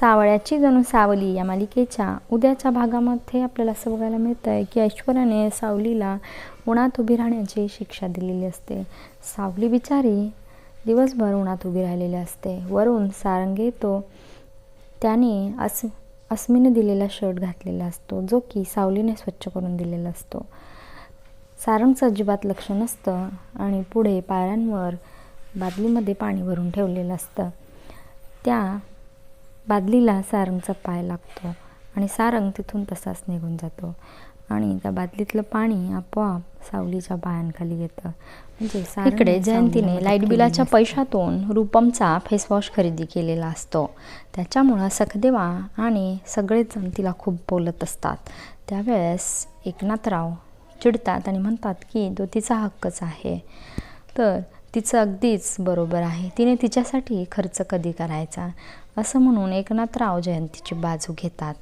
सावळ्याची जणू सावली या मालिकेच्या उद्याच्या भागामध्ये आपल्याला असं बघायला मिळतं आहे की ऐश्वर्याने सावलीला उन्हात उभी राहण्याची शिक्षा दिलेली असते. सावली बिचारी दिवसभर उन्हात उभी राहिलेली असते. वरून सारंग येतो त्याने अस अस्मीने दिलेला शर्ट घातलेला असतो जो की सावलीने स्वच्छ करून दिलेला असतो. सारंगचं अजिबात लक्ष नसतं आणि पुढे पायऱ्यांवर बादलीमध्ये पाणी भरून ठेवलेलं असतं. त्या बादलीला सारंगचा पाय लागतो आणि सारंग तिथून तसाच निघून जातो. आणि त्या बादलीतलं पाणी आपोआप सावलीच्या पायांखाली येतं. म्हणजे इकडे जयंतीने लाइट बिलाच्या. पैशातून रूपमचा फेसवॉश खरेदी केलेला असतो. त्याच्यामुळं सखदेवा आणि सगळेच जण तिला खूप बोलत असतात. त्यावेळेस एकनाथराव चिडतात आणि म्हणतात की तो तिचा हक्कच आहे. तर तिचं अगदीच बरोबर आहे. तिने तिच्यासाठी खर्च कधी करायचा? असं म्हणून एकनाथराव जयंतीची बाजू घेतात.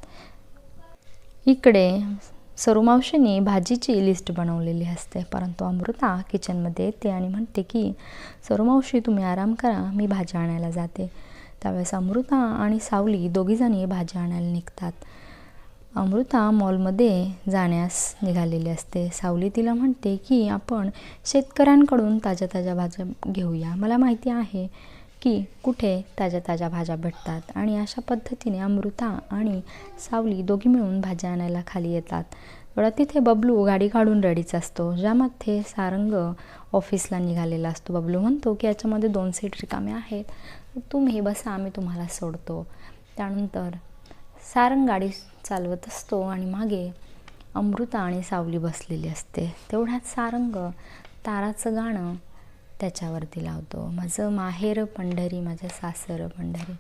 इकडे सरुमावशीने भाजीची लिस्ट बनवलेली असते. परंतु अमृता किचनमध्ये येते आणि म्हणते की सरुमावशी तुम्ही आराम करा मी भाजी आणायला जाते. त्यावेळेस अमृता आणि सावली दोघीजणी भाज्या आणायला निघतात. अमृता मॉलमध्ये जाण्यास निघालेली असते. सावली तिला म्हणते की आपण शेतकऱ्यांकडून ताज्या ताज्या भाज्या घेऊया. मला माहिती आहे की कुठे ताज्या ताज्या भाज्या भेटतात आणि अशा पद्धतीने अमृता आणि सावली दोघी मिळून भाज्या आणायला खाली येतात. तेवढा तिथे बबलू गाडी काढून रेडीच असतो. ज्यामध्ये सारंग ऑफिसला निघालेला असतो. बबलू म्हणतो की याच्यामध्ये दोन सीट रिकामे आहेत. तुम्ही बसा आम्ही तुम्हाला सोडतो. त्यानंतर सारंग गाडी चालवत असतो आणि मागे अमृता आणि सावली बसलेली असते. तेवढ्यात सारंग ताराचं गाणं त्याच्यावरती लावतो. माझं माहेर पंढरी माझं सासर पंढरी.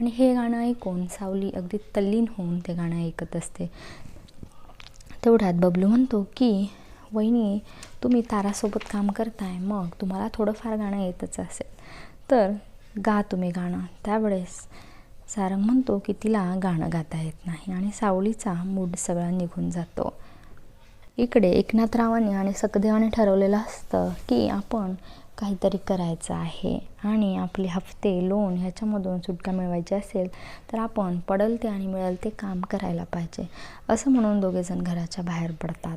आणि हे गाणं ऐकून सावली अगदी तल्लीन होऊन ते गाणं ऐकत असते. तेवढ्यात बबलू म्हणतो की वहिनी तुम्ही तारासोबत काम करताय मग तुम्हाला थोडंफार गाणं येतच असेल. तर गा तुम्ही गाणं. त्यावेळेस सारंग म्हणतो की तिला गाणं गाता येत नाही आणि सावलीचा मूड सगळा निघून जातो. इकडे एकनाथरावाने आणि सखदेवाने ठरवलेलं असतं की आपण काहीतरी करायचं आहे आणि आपले हफ्ते लोन ह्याच्यामधून सुटका मिळवायची असेल तर आपण पडल ते आणि मिळेल ते काम करायला पाहिजे असं म्हणून दोघेजण घराच्या बाहेर पडतात.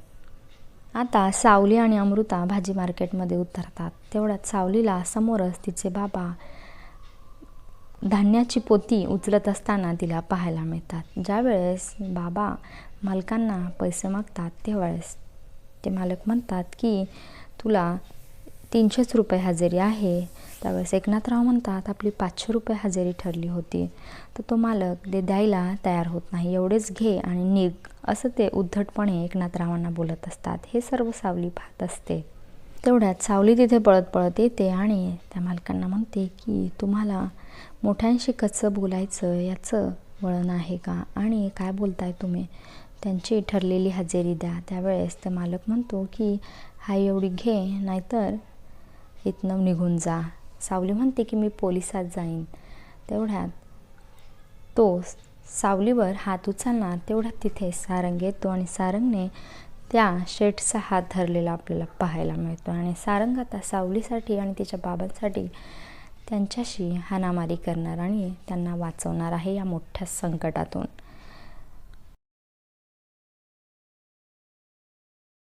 आता सावली आणि अमृता भाजी मार्केटमध्ये उतरतात. तेवढ्यात सावलीला समोरच तिचे बाबा धान्याची पोती उचलत असताना तिला पाहायला मिळतात. ज्यावेळेस बाबा मालकांना पैसे मागतात त्यावेळेस ते मालक म्हणतात की तुला तीनशेच रुपये हजेरी आहे. त्यावेळेस एकनाथराव म्हणतात आपली पाचशे रुपये हजेरी ठरली होती तर तो मालक ते द्यायला तयार होत नाही. एवढेच घे आणि निघ. असं ते उद्धटपणे एकनाथरावांना बोलत असतात. हे सर्व सावली पाहत असते. तेवढ्यात सावली तिथे पळत पळत येते आणि त्या मालकांना म्हणते की तुम्हाला मोठ्यांशी कसं बोलायचं याचं वळण आहे का? आणि काय बोलताय तुम्ही? त्यांची ठरलेली हजेरी द्या. त्यावेळेस ते मालक म्हणतो की हा एवढी घे नाहीतर इथनं निघून जा. सावली म्हणते की मी पोलिसात जाईन. तेवढ्यात तो सावलीवर हात उचलणार तेवढ्यात तिथे सारंग येतो आणि सारंगने त्या शेठचा हात धरलेला आपल्याला पाहायला मिळतो. आणि सारंग आता सावलीसाठी आणि तिच्या बाबांसाठी त्यांच्याशी हाणामारी करणार आणि त्यांना वाचवणार आहे या मोठ्या संकटातून.